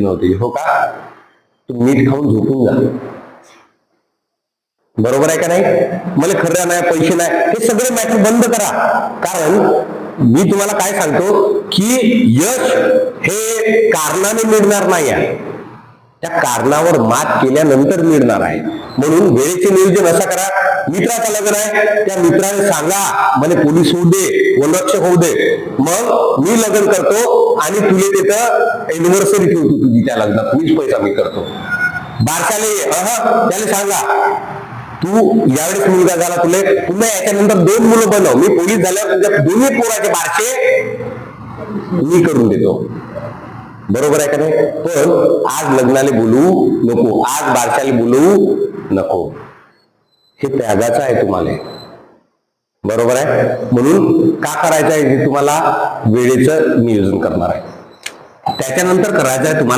नव्हती हो का तू मीठ खाऊन झोपून जा बरोबर आहे का नाही? मला खरं नाही पैसे नाही. हे सगळे मॅटर बंद करा. कारण मी तुम्हाला काय सांगतो की यश हे कारणाने मिळणार नाही आहे. त्या कारणावर मात केल्यानंतर मिळणार आहे. म्हणून वेळेचे नियोजन असं करा. मित्राचं लग्न आहे. त्या मित्राने सांगा म्हणे पोलीस होऊ दे व होऊ दे. मग मी लग्न करतो आणि तुले तिथं एनिव्हर्सरी ठेवतो तुझी त्या लग्नात. मीच पैसा मी करतो. बारशाले अह. त्याला सांगा तू यावेळेस मुलगा झाला तुले. पुन्हा याच्यानंतर दोन मुलं बनव. मी पोलीस झाल्यावर तुझ्या दोन्ही पोराचे बारशे मी करून देतो. बरोबर आहे का नाही? पण आज लग्नाला बोलवू नको. आज बारशाला बोलवू नको. हे त्यागाचं आहे तुम्हाला. बरोबर आहे? म्हणून का करायचं आहे? हे तुम्हाला वेळेचं नियोजन करणार आहे. त्याच्यानंतर करायचं आहे तुम्हाला